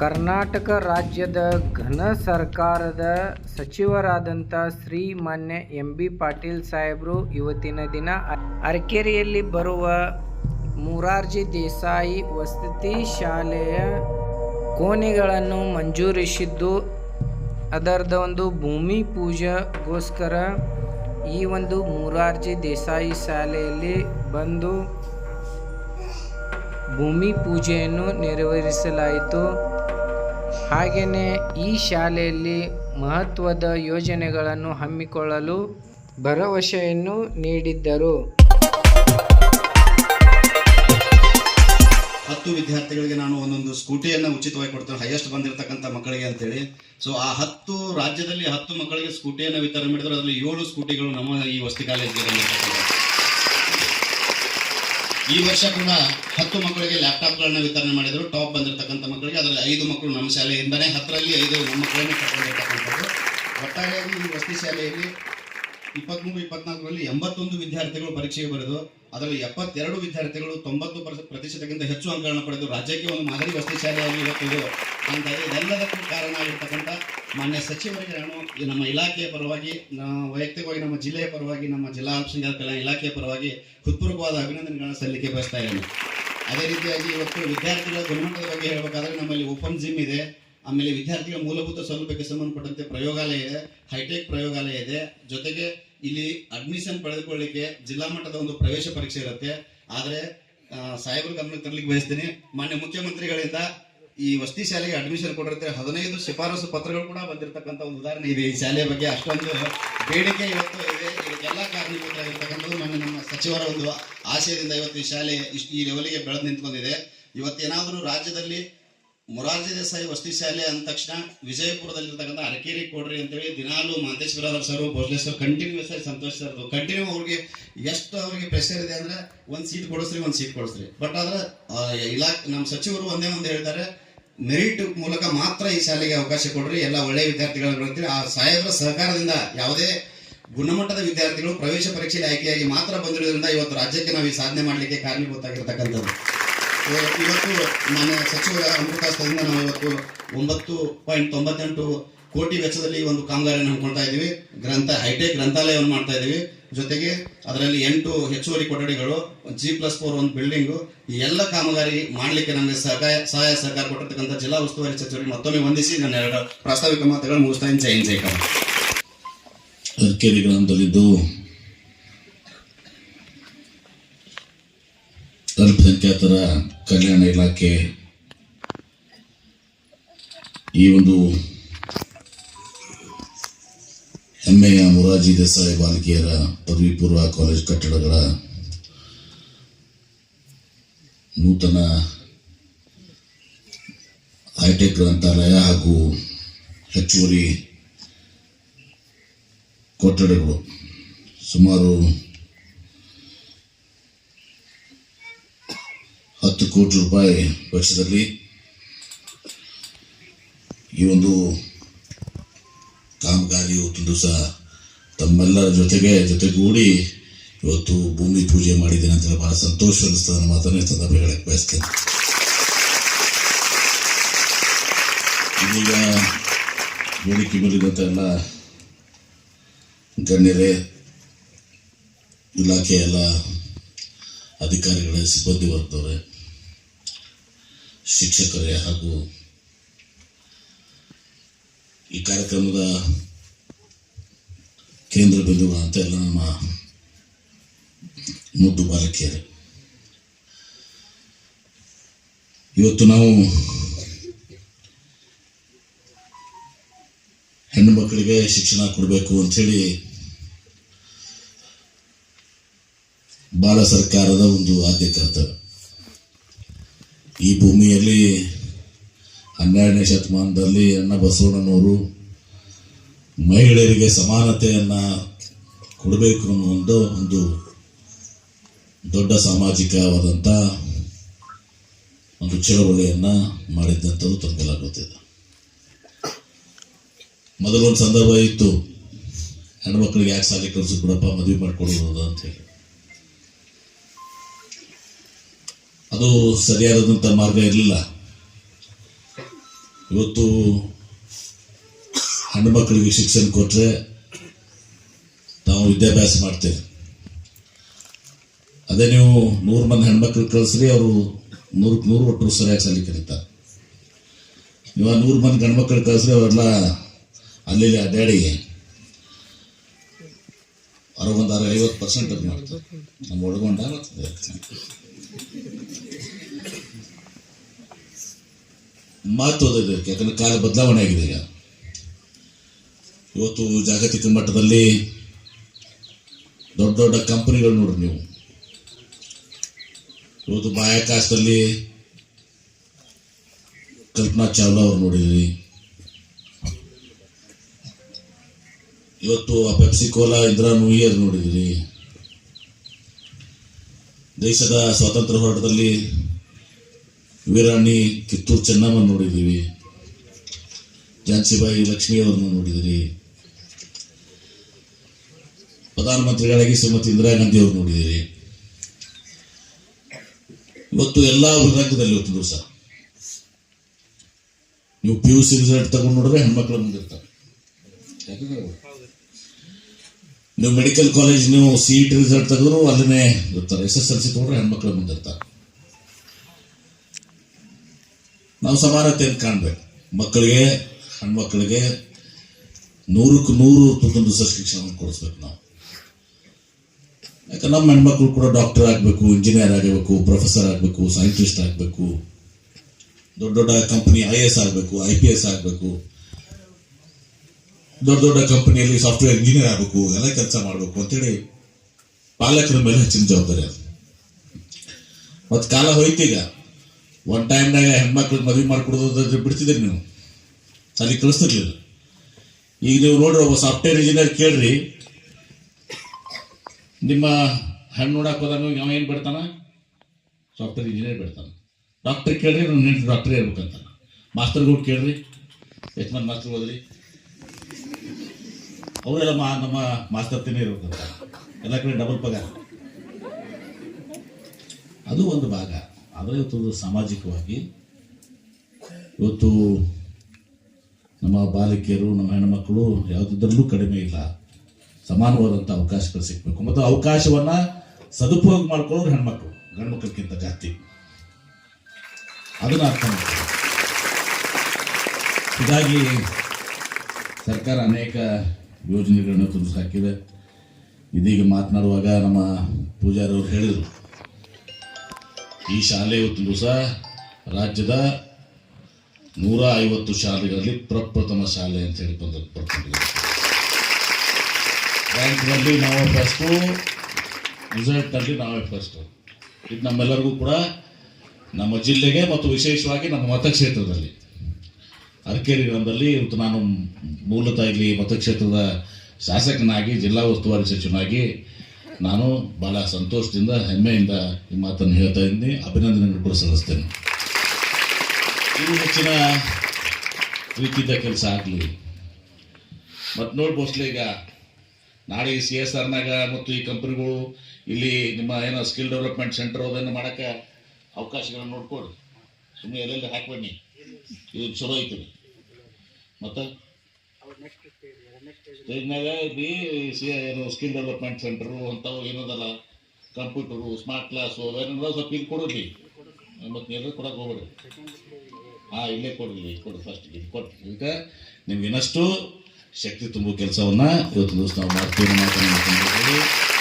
ಕರ್ನಾಟಕ ರಾಜ್ಯದ ಘನ ಸರ್ಕಾರದ ಸಚಿವರಾದಂಥ ಶ್ರೀ ಮಾನ್ಯ ಎಂ ಬಿ ಪಾಟೀಲ್ ಸಾಹೇಬರು ಇವತ್ತಿನ ದಿನ ಅರಕೆರೆಯಲ್ಲಿ ಬರುವ ಮೂರಾರ್ಜಿ ದೇಸಾಯಿ ವಸತಿ ಶಾಲೆಯ ಕೋಣೆಗಳನ್ನು ಮಂಜೂರಿಸಿದ್ದು, ಅದರದ ಒಂದು ಭೂಮಿ ಪೂಜೆಗೋಸ್ಕರ ಈ ಒಂದು ಮೂರಾರ್ಜಿ ದೇಸಾಯಿ ಶಾಲೆಯಲ್ಲಿ ಬಂದು ಭೂಮಿ ಪೂಜೆಯನ್ನು ನೆರವೇರಿಸಲಾಯಿತು. ಹಾಗೆಯೇ ಈ ಶಾಲೆಯಲ್ಲಿ ಮಹತ್ವದ ಯೋಜನೆಗಳನ್ನು ಹಮ್ಮಿಕೊಳ್ಳಲು ಭರವಸೆಯನ್ನು ನೀಡಿದ್ದರು. ಹತ್ತು ವಿದ್ಯಾರ್ಥಿಗಳಿಗೆ ನಾನು ಒಂದೊಂದು ಸ್ಕೂಟಿಯನ್ನು ಉಚಿತವಾಗಿ ಕೊಡ್ತೇನೆ. ಹೈಯೆಸ್ಟ್ ಬಂದಿರತಕ್ಕಂಥ ಮಕ್ಕಳಿಗೆ ಅಂತೇಳಿ. ಸೊ ಆ ಹತ್ತು ರಾಜ್ಯದಲ್ಲಿ ಹತ್ತು ಮಕ್ಕಳಿಗೆ ಸ್ಕೂಟಿಯನ್ನು ವಿತರಣೆ ಮಾಡಿದ್ರು. ಅದರಲ್ಲಿ ಏಳು ಸ್ಕೂಟಿಗಳು ನಮ್ಮ ಈ ವಸ್ತಿ ಕಾಲೇಜಿಗೆ ಈ ವರ್ಷ ಕೂಡ ಹತ್ತು ಮಕ್ಕಳಿಗೆ ಲ್ಯಾಪ್ಟಾಪ್ಗಳನ್ನ ವಿತರಣೆ ಮಾಡಿದ್ರು. ಟಾಪ್ ಬಂದಿರತಕ್ಕಂಥ ಮಕ್ಕಳಿಗೆ. ಅದರಲ್ಲಿ ಐದು ಮಕ್ಕಳು ನಮ್ಮ ಶಾಲೆಯಿಂದನೇ, ಹತ್ತರಲ್ಲಿ ಐದು ಮಕ್ಕಳನ್ನೇ ಕರ್ಕೊಂಡಿರ್ತಕ್ಕಂಥದ್ದು ಒಟ್ಟಾರೆಯಾಗಿ ಈ ವಸತಿ ಶಾಲೆಯಲ್ಲಿ ಇಪ್ಪತ್ಮೂರು, ಇಪ್ಪತ್ನಾಲ್ಕರಲ್ಲಿ ಎಂಬತ್ತೊಂದು ವಿದ್ಯಾರ್ಥಿಗಳು ಪರೀಕ್ಷೆಗೆ ಬರೆದು, ಅದರಲ್ಲಿ ಎಪ್ಪತ್ತೆರಡು ವಿದ್ಯಾರ್ಥಿಗಳು ತೊಂಬತ್ತು ಪರ್ ಪ್ರತಿಶತಕ್ಕಿಂತ ಹೆಚ್ಚು ಅಂಕಗಳನ್ನು ಪಡೆದು ರಾಜ್ಯಕ್ಕೆ ಒಂದು ಮಾದರಿ ವಸತಿ ಶಾಲೆಯಾಗಿ ಇವತ್ತು ಅಂತ ಇದೆ ಇದೆಲ್ಲದಕ್ಕೂ ಕಾರಣ ಆಗಿರ್ತಕ್ಕಂಥ ಮಾನ್ಯ ಸಚಿವರಿಗೆ ನಾನು ನಮ್ಮ ಇಲಾಖೆಯ ಪರವಾಗಿ ವೈಯಕ್ತಿಕವಾಗಿ, ನಮ್ಮ ಜಿಲ್ಲೆಯ ಪರವಾಗಿ, ನಮ್ಮ ಜಿಲ್ಲಾ ಅಲ್ಪಸಂಖ್ಯಾತ ಕಲ್ಯಾಣ ಇಲಾಖೆಯ ಪರವಾಗಿ ಹೃತ್ಪೂರ್ವಕವಾದ ಅಭಿನಂದನೆಗಳನ್ನು ಸಲ್ಲಿಕೆ ಬಯಸ್ತಾ ಇದ್ದೇನೆ. ಅದೇ ರೀತಿಯಾಗಿ ಇವತ್ತು ವಿದ್ಯಾರ್ಥಿಗಳ ಗುಣಮಟ್ಟದ ಬಗ್ಗೆ ಹೇಳಬೇಕಾದ್ರೆ ನಮ್ಮಲ್ಲಿ ಓಪನ್ ಜಿಮ್ ಇದೆ. ಆಮೇಲೆ ವಿದ್ಯಾರ್ಥಿಗಳ ಮೂಲಭೂತ ಸೌಲಭ್ಯಕ್ಕೆ ಸಂಬಂಧಪಟ್ಟಂತೆ ಪ್ರಯೋಗಾಲಯ ಇದೆ, ಹೈಟೆಕ್ ಪ್ರಯೋಗಾಲಯ ಇದೆ. ಜೊತೆಗೆ ಇಲ್ಲಿ ಅಡ್ಮಿಷನ್ ಪಡೆದುಕೊಳ್ಳಿಕ್ಕೆ ಜಿಲ್ಲಾ ಮಟ್ಟದ ಒಂದು ಪ್ರವೇಶ ಪರೀಕ್ಷೆ ಇರುತ್ತೆ. ಆದರೆ ಸಾಹೇಬರ ಗಮನಕ್ಕೆ ತರಲಿಕ್ಕೆ ಬಯಸ್ತೀನಿ. ಮಾನ್ಯ ಮುಖ್ಯಮಂತ್ರಿಗಳಿಂದ ಈ ವಸತಿ ಶಾಲೆಗೆ ಅಡ್ಮಿಷನ್ ಕೊಡಿರುತ್ತೆ ಹದಿನೈದು ಶಿಫಾರಸು ಪತ್ರಗಳು ಕೂಡ ಬಂದಿರತಕ್ಕಂಥ ಒಂದು ಉದಾಹರಣೆ ಇದೆ. ಈ ಶಾಲೆಯ ಬಗ್ಗೆ ಅಷ್ಟೊಂದು ಬೇಡಿಕೆ ಇವತ್ತು ಇದೆ. ಇದಕ್ಕೆಲ್ಲ ಕಾರಣೀಭೂತರಾಗಿರ್ತಕ್ಕಂಥದ್ದು ನಮ್ಮ ನಮ್ಮ ಸಚಿವರ ಒಂದು ಆಶಯದಿಂದ ಇವತ್ತು ಈ ಶಾಲೆ ಇಷ್ಟು ಈ ಲೆವೆಲ್ಗೆ ಬೆಳೆದು ನಿಂತ್ಕೊಂಡಿದೆ. ಇವತ್ತೇನಾದರೂ ರಾಜ್ಯದಲ್ಲಿ ಮೊರಾರ್ಜಿ ದೇಸಾಯಿ ವಸತಿ ಶಾಲೆ ಅಂದ ತಕ್ಷಣ ವಿಜಯಪುರದಲ್ಲಿರ್ತಕ್ಕಂಥ ಅರಕೇರಿ ಕೊಡ್ರಿ ಅಂತೇಳಿ ದಿನಾಲು ಮಹಂತೇಶ್ ಬಿರಾದರ್ ಸರ್ ಭೋಜನೇಶ್ವರ್ ಕಂಟಿನ್ಯೂಸ್ ಆಗಿ ಸಂತೋಷ್ ಸರ್ ಕಂಟಿನ್ಯೂ ಅವ್ರಿಗೆ ಎಷ್ಟು ಅವ್ರಿಗೆ ಪ್ರೆಷರ್ ಇದೆ ಅಂದ್ರೆ ಒಂದು ಸೀಟ್ ಕೊಡಿಸ್ರಿ, ಒಂದು ಸೀಟ್ ಕೊಡಿಸ್ರಿ. ಬಟ್ ಆದ್ರೆ ಇಲಾಖೆ ನಮ್ಮ ಸಚಿವರು ಒಂದೇ ಒಂದು ಹೇಳ್ತಾರೆ ಮೆರಿಟ್ ಮೂಲಕ ಮಾತ್ರ ಈ ಶಾಲೆಗೆ ಅವಕಾಶ ಕೊಡ್ರಿ. ಎಲ್ಲ ಒಳ್ಳೆಯ ವಿದ್ಯಾರ್ಥಿಗಳು ಬರ್ತೀವಿ ಆ ಸಾಹೇಬರ ಸಹಕಾರದಿಂದ ಯಾವುದೇ ಗುಣಮಟ್ಟದ ವಿದ್ಯಾರ್ಥಿಗಳು ಪ್ರವೇಶ ಪರೀಕ್ಷೆಯಲ್ಲಿ ಆಯ್ಕೆಯಾಗಿ ಮಾತ್ರ ಬಂದಿರೋದ್ರಿಂದ ಇವತ್ತು ರಾಜ್ಯಕ್ಕೆ ನಾವು ಈ ಸಾಧನೆ ಮಾಡಲಿಕ್ಕೆ ಕಾರಣೀಭೂತಾಗಿರ್ತಕ್ಕಂಥದ್ದು ಇವ- ಇವತ್ತು ಮಾನ್ಯ ಸಚಿವರ ಅಮೃತಾಸ್ತದಿಂದ ನಾವು ಇವತ್ತು ಒಂಬತ್ತು ಪಾಯಿಂಟ್ ತೊಂಬತ್ತೆಂಟು ಕೋಟಿ ವೆಚ್ಚದಲ್ಲಿ ಒಂದು ಕಾಮಗಾರಿಯನ್ನು ಹಮ್ಮಿಕೊಳ್ತಾ ಇದ್ದೀವಿ. ಗ್ರಂಥ, ಹೈಟೆಕ್ ಗ್ರಂಥಾಲಯವನ್ನು ಮಾಡ್ತಾ ಇದ್ದೀವಿ. ಜೊತೆಗೆ ಅದರಲ್ಲಿ ಎಂಟು ಹೆಚ್ಚುವರಿ ಕೊಠಡಿಗಳು ಜಿ ಪ್ಲಸ್ ಫೋರ್ ಒಂದು ಬಿಲ್ಡಿಂಗು ಈ ಎಲ್ಲ ಕಾಮಗಾರಿ ಮಾಡಲಿಕ್ಕೆ ನಮಗೆ ಸಹಾಯ ಸಹಾಯ ಸಹಕಾರ ಕೊಟ್ಟಿರ್ತಕ್ಕಂಥ ಜಿಲ್ಲಾ ಉಸ್ತುವಾರಿ ಸಚಿವರಿಗೆ ಮತ್ತೊಮ್ಮೆ ವಂದಿಸಿ ನನ್ನ ಎರಡು ಪ್ರಾಸ್ತಾವಿಕ ಮಾತುಗಳು ಮುಗಿಸ್ತಾ ಇನ್ ಜೈನ್ ಜೈ ಅಲ್ಪಸಂಖ್ಯಾತರ ಕಲ್ಯಾಣ ಇಲಾಖೆ ಈ ಒಂದು ಹೆಮ್ಮೆಯ ಮೊರಾರ್ಜಿ ದೇಸಾಯಿ ಬಾಲಕಿಯರ ಪದವಿ ಪೂರ್ವ ಕಾಲೇಜ್ ಕಟ್ಟಡಗಳ ನೂತನ ಹೈಟೆಕ್ ಗ್ರಂಥಾಲಯ ಹಾಗೂ ಹೆಚ್ಚುವರಿ ಕೊಠಡಿಗಳು. ಸುಮಾರು ಹತ್ತು ಕೋಟಿ ರೂಪಾಯಿ ವೆಚ್ಚದಲ್ಲಿ ಈ ಒಂದು ಕಾಮಗಾರಿ ಸಹ ತಮ್ಮೆಲ್ಲರ ಜೊತೆಗೆ, ಜೊತೆಗೂಡಿ ಇವತ್ತು ಭೂಮಿ ಪೂಜೆ ಮಾಡಿದ್ದೇನೆ ಅಂತ ಬಹಳ ಸಂತೋಷ ಅನಿಸ್ತದೆ ನನ್ನ ಮಾತನ್ನ ಸಂದರ್ಭ ಹೇಳಕ್ಕೆ ಬಯಸ್ತೇನೆ. ಇದೀಗ ಬೇಡಿಕೆ ಎಲ್ಲ ಗಣ್ಯರೇ ಇಲಾಖೆಯ ಎಲ್ಲ ಅಧಿಕಾರಿಗಳೇ, ಸಿಬ್ಬಂದಿ ವರ್ಗದವರೇ, ಶಿಕ್ಷಕರೇ ಹಾಗೂ ಈ ಕಾರ್ಯಕ್ರಮದ ಕೇಂದ್ರ ಬಿಂದುಗಳಂತ ಎಲ್ಲ ನಮ್ಮ ಮುದ್ದು ಬಾಲಕಿಯರು. ಇವತ್ತು ನಾವು ಹೆಣ್ಣು ಮಕ್ಕಳಿಗೆ ಶಿಕ್ಷಣ ಕೊಡಬೇಕು ಅಂಥೇಳಿ ಬಾಲ ಸರ್ಕಾರದ ಒಂದು ಆದ್ಯ ಕರ್ತವ್ಯ. ಈ ಭೂಮಿಯಲ್ಲಿ ಹನ್ನೆರಡನೇ ಶತಮಾನದಲ್ಲಿ ಅಣ್ಣ ಬಸವಣ್ಣನವರು ಮಹಿಳೆಯರಿಗೆ ಸಮಾನತೆಯನ್ನು ಕೊಡಬೇಕು ಅನ್ನೋ ಒಂದು ದೊಡ್ಡ ಸಾಮಾಜಿಕವಾದಂಥ ಒಂದು ಚಳವಳಿಯನ್ನ ಮಾಡಿದ್ದಂಥದ್ದು ತಮಗೆಲ್ಲ ಗೊತ್ತಿದೆ ಮೊದಲೊಂದು ಸಂದರ್ಭ ಇತ್ತು. ಹೆಣ್ಮಕ್ಳಿಗೆ ಯಾಕೆ ಸಾಲಿ ಕಳಿಸಿ ಬಿಡಪ್ಪ, ಮದುವೆ ಮಾಡಿಕೊಡ್ಬೋದು ಅಂತ ಹೇಳಿ. ಅದು ಸರಿಯಾದಂಥ ಮಾರ್ಗ ಇರಲಿಲ್ಲ. ಇವತ್ತು ಹೆಣ್ಣು ಮಕ್ಕಳಿಗೆ ಶಿಕ್ಷಣ ಕೊಟ್ಟರೆ ನಾವು ವಿದ್ಯಾಭ್ಯಾಸ ಮಾಡ್ತೇವೆ. ಅದೇ ನೀವು ನೂರು ಮಂದಿ ಹೆಣ್ಮಕ್ಳು ಕಳಿಸ್ರಿ, ಅವರು ನೂರಕ್ಕೆ ನೂರು ಒಟ್ಟು ಸರಿಯಾಗಿ ಸಲಿ ಕರೀತಾರೆ. ನೀವು ಆ ನೂರು ಮಂದಿ ಗಂಡ್ಮಕ್ಳು ಕಳಿಸ್ರಿ, ಅವರೆಲ್ಲ ಅಲ್ಲಿ ಅಡ್ಡಾಡಿ ಅವ್ರ ಒಂದು ಅರ ಐವತ್ತು ಪರ್ಸೆಂಟ್ ಅದು ಮಾಡ್ತಾರೆ. ನಮ್ಮ ಒಳಗೊಂಡ ಮಾತು ಓದಿದೆ ಯಾಕಂದ್ರೆ ಕಾಲ ಬದಲಾವಣೆ ಆಗಿದೆ ಈಗ. ಇವತ್ತು ಜಾಗತಿಕ ಮಟ್ಟದಲ್ಲಿ ದೊಡ್ಡ ದೊಡ್ಡ ಕಂಪನಿಗಳು ನೋಡ್ರಿ ನೀವು. ಇವತ್ತು ಬಾಹ್ಯಾಕಾಶದಲ್ಲಿ ಕಲ್ಪನಾ ಚಾವ್ಲಾ ಅವ್ರು ನೋಡಿದ್ರಿ. ಇವತ್ತು ಆ ಪೆಪ್ಸಿ ಕೋಲಾ ಇಂದಿರಾ ನೂಯಿಯರ್ ನೋಡಿದಿರಿ. ದೇಶದ ಸ್ವಾತಂತ್ರ್ಯ ಹೋರಾಟದಲ್ಲಿ ವೀರಾಣಿ ಕಿತ್ತೂರು ಚೆನ್ನಮ್ಮ ನೋಡಿದ್ದೀವಿ. ಝಾನ್ಸಿಬಾಯಿ ಲಕ್ಷ್ಮಿ ಅವರನ್ನು ನೋಡಿದಿರಿ ಪ್ರಧಾನಮಂತ್ರಿಗಳಾಗಿ ಶ್ರೀಮತಿ ಇಂದಿರಾ ಗಾಂಧಿ ಅವರು ನೋಡಿದ್ದೀರಿ. ಇವತ್ತು ಎಲ್ಲ ರಂಗದಲ್ಲಿ ಇವತ್ತು ದಿವಸ. ನೀವು ಪಿ ಯು ಸಿ ರಿಸಲ್ಟ್ ತಗೊಂಡು ನೋಡಿದ್ರೆ ಹೆಣ್ಮಕ್ಳು ಮುಂದಿರ್ತಾರೆ. ನೀವು ಮೆಡಿಕಲ್ ಕಾಲೇಜ್ ನೀವು ಸಿ ಇ ಟಿ ರಿಸಲ್ಟ್ ತೆಗೆದ್ರು ಅಲ್ಲೇ ಇರ್ತಾರೆ. ಎಸ್ ಎಸ್ ಎಲ್ ಸಿ ತಗೊಂಡ್ರೆ ಹೆಣ್ಮಕ್ಳು ಮುಂದಿರ್ತಾರೆ. ನಾವು ಸಮಾನತೆಯನ್ನು ಕಾಣ್ಬೇಕು. ಮಕ್ಕಳಿಗೆ, ಹೆಣ್ಮಕ್ಳಿಗೆ ನೂರಕ್ಕೆ ನೂರು ತುಂಬ ಶಿಕ್ಷಣವನ್ನು ಕೊಡಿಸ್ಬೇಕು ನಾವು. ಯಾಕಂದ್ರೆ ನಮ್ಮ ಹೆಣ್ಮಕ್ಳು ಕೂಡ ಡಾಕ್ಟರ್ ಆಗಬೇಕು ಇಂಜಿನಿಯರ್ ಆಗಬೇಕು ಪ್ರೊಫೆಸರ್ ಆಗಬೇಕು ಸೈಂಟಿಸ್ಟ್ ಆಗಬೇಕು, ದೊಡ್ಡ ದೊಡ್ಡ ಕಂಪನಿ ಐ ಎಸ್ ಆಗಬೇಕು ಐ ಪಿ ಎಸ್ ಆಗಬೇಕು, ದೊಡ್ಡ ದೊಡ್ಡ ಕಂಪನಿಯಲ್ಲಿ ಸಾಫ್ಟ್ವೇರ್ ಇಂಜಿನಿಯರ್ ಆಗಬೇಕು, ಎಲ್ಲ ಕೆಲಸ ಮಾಡಬೇಕು ಅಂತೇಳಿ ಪಾಲಕರ ಮೇಲೆ ಹೆಚ್ಚಿನ ಜವಾಬ್ದಾರಿ ಅದು. ಮತ್ತು ಕಾಲ ಹೋಯ್ತೀಗ ಒನ್ ಟೈಮ್ನಾಗ ಹೆಣ್ಮಕ್ಳಿಗೆ ಮದುವೆ ಮಾಡ್ಕೊಡೋದು ಬಿಡ್ತಿದ್ರಿ ನೀವು. ಅಲ್ಲಿ ಕಳಿಸ್ತಿರ್ಲಿಲ್ಲ. ಈಗ ನೀವು ನೋಡ್ರಿ, ಒಬ್ಬ ಸಾಫ್ಟ್ವೇರ್ ಇಂಜಿನಿಯರ್ ಕೇಳ್ರಿ ನಿಮ್ಮ ಹಣ್ಣು ನೋಡಕ್ ಹೋದಾಗ ಅವ ಏನು ಬಿಡ್ತಾನ? ಸಾಫ್ಟ್ವೇರ್ ಇಂಜಿನಿಯರ್ ಬಿಡ್ತಾನೆ. ಡಾಕ್ಟರ್ ಕೇಳ್ರಿ ನಾನು ನಿಂತು ಡಾಕ್ಟರ್ ಇರ್ಬೇಕಂತ. ಮಾಸ್ತರ್ಗಳು ಕೇಳ್ರಿ. ಎಷ್ಟು ಮಂದಿ ಮಾಸ್ತರ್ ಹೋದ್ರಿ ಅವರೆಲ್ಲ ಮಾ, ನಮ್ಮ ಮಾಸ್ತರ್ ತಿನ್ನೇ ಇರ್ಬೇಕಂತ. ಎಲ್ಲ ಕಡೆ ಡಬಲ್ ಪಗಾರ. ಅದು ಒಂದು ಭಾಗ. ಆದರೆ ಇವತ್ತು ಸಾಮಾಜಿಕವಾಗಿ ಇವತ್ತು ನಮ್ಮ ಬಾಲಕಿಯರು, ನಮ್ಮ ಹೆಣ್ಣುಮಕ್ಕಳು ಯಾವುದರಲ್ಲೂ ಕಡಿಮೆ ಇಲ್ಲ. ಸಮಾನವಾದಂಥ ಅವಕಾಶಗಳು ಸಿಗಬೇಕು. ಮತ್ತು ಅವಕಾಶವನ್ನ ಸದುಪಯೋಗ ಮಾಡ್ಕೊಳ್ಳೋರು ಹೆಣ್ಮಕ್ಳು ಗಂಡು ಜಾಸ್ತಿ. ಅದನ್ನ ಅರ್ಥ ಮಾಡ್ತಾರೆ ಹೀಗಾಗಿ ಸರ್ಕಾರ ಅನೇಕ ಯೋಜನೆಗಳನ್ನು ತುಂಬ ಹಾಕಿದೆ ಇದೀಗ ಮಾತನಾಡುವಾಗ ನಮ್ಮ ಪೂಜಾರಿ ಅವರು ಹೇಳಿದರು. ಈ ಶಾಲೆ ಇವತ್ತು ದಿವಸ ರಾಜ್ಯದ ನೂರ ಐವತ್ತು ಶಾಲೆಗಳಲ್ಲಿ ಪ್ರಪ್ರಥಮ ಶಾಲೆ ಅಂತ ಹೇಳಿ ಬಂದ ರ್ಯಾಂಕ್ನಲ್ಲಿ ನಾವೇ ಫಸ್ಟು ರಿಸಲ್ಟ್ನಲ್ಲಿ ನಾವೇ ಫಸ್ಟು ಇದು ನಮ್ಮೆಲ್ಲರಿಗೂ ಕೂಡ ನಮ್ಮ ಜಿಲ್ಲೆಗೆ ಮತ್ತು ವಿಶೇಷವಾಗಿ ನಮ್ಮ ಮತಕ್ಷೇತ್ರದಲ್ಲಿ. ಅರಕೇರಿ ಗ್ರಾಮದಲ್ಲಿ ಇವತ್ತು ನಾನು ಮೂಲತಃ ಇಲ್ಲಿ ಮತಕ್ಷೇತ್ರದ ಶಾಸಕನಾಗಿ, ಜಿಲ್ಲಾ ಉಸ್ತುವಾರಿ ಸಚಿವನಾಗಿ ನಾನು ಬಹಳ ಸಂತೋಷದಿಂದ, ಹೆಮ್ಮೆಯಿಂದ ಈ ಮಾತನ್ನು ಹೇಳ್ತಾ ಇದ್ದೀನಿ. ಅಭಿನಂದನೆಗಳು ಕೂಡ ಸಲ್ಲಿಸ್ತೇನೆ. ಇನ್ನು ಹೆಚ್ಚಿನ ರೀತಿಯ ಕೆಲಸ ಆಗಲಿ. ಮತ್ತು ನೋಡ್ಬೋಸ್ಲೆ ಈಗ ನಾಳೆ ಈ ಸಿ ಎಸ್ ಆರ್ನಾಗ ಮತ್ತು ಈ ಕಂಪ್ನಿಗಳು ಇಲ್ಲಿ ನಿಮ್ಮ ಏನೋ ಸ್ಕಿಲ್ ಡೆವಲಪ್ಮೆಂಟ್ ಸೆಂಟರ್ ಅದನ್ನು ಮಾಡೋಕ್ಕೆ ಅವಕಾಶಗಳನ್ನು ನೋಡ್ಕೊಡ್ರಿ ಸುಮ್ಮನೆ ಎಲ್ಲೆಲ್ಲಿ ಹಾಕ್ಬನ್ನಿ ಇದು ಚಲೋ ಐತಿ ಮತ್ತು? ಸ್ಟೇಜ್ನಾಗ ಬಿ ಸಿ ಏನು ಸ್ಕಿಲ್ ಡೆವಲಪ್ಮೆಂಟ್ ಸೆಂಟರು ಅಂಥವು ಏನದಲ್ಲ ಕಂಪ್ಯೂಟರು ಸ್ಮಾರ್ಟ್ ಕ್ಲಾಸು ಅವೇನದ ಸ್ವಲ್ಪ ಇಲ್ಲಿ ಕೊಡೋದಿ. ಮತ್ತು ನೀರು ಕೊಡಕ್ಕೆ ಹೋಗ್ಬೇಡಿ. ಹಾಂ, ಇಲ್ಲೇ ಕೊಡ್ರಿ ಕೊಡ್ರಿ ಫಸ್ಟ್ ಇಲ್ಲಿ ಕೊಟ್ಟು ಈಗ ನಿಮ್ಗೆ ಇನ್ನಷ್ಟು ಶಕ್ತಿ ತುಂಬುವ ಕೆಲಸವನ್ನ ಇವತ್ತು ದಿವಸ ನಾವು ಮಾಡ್ತೀವಿ ಮಾತನಾಡ್ಕೊಂಡು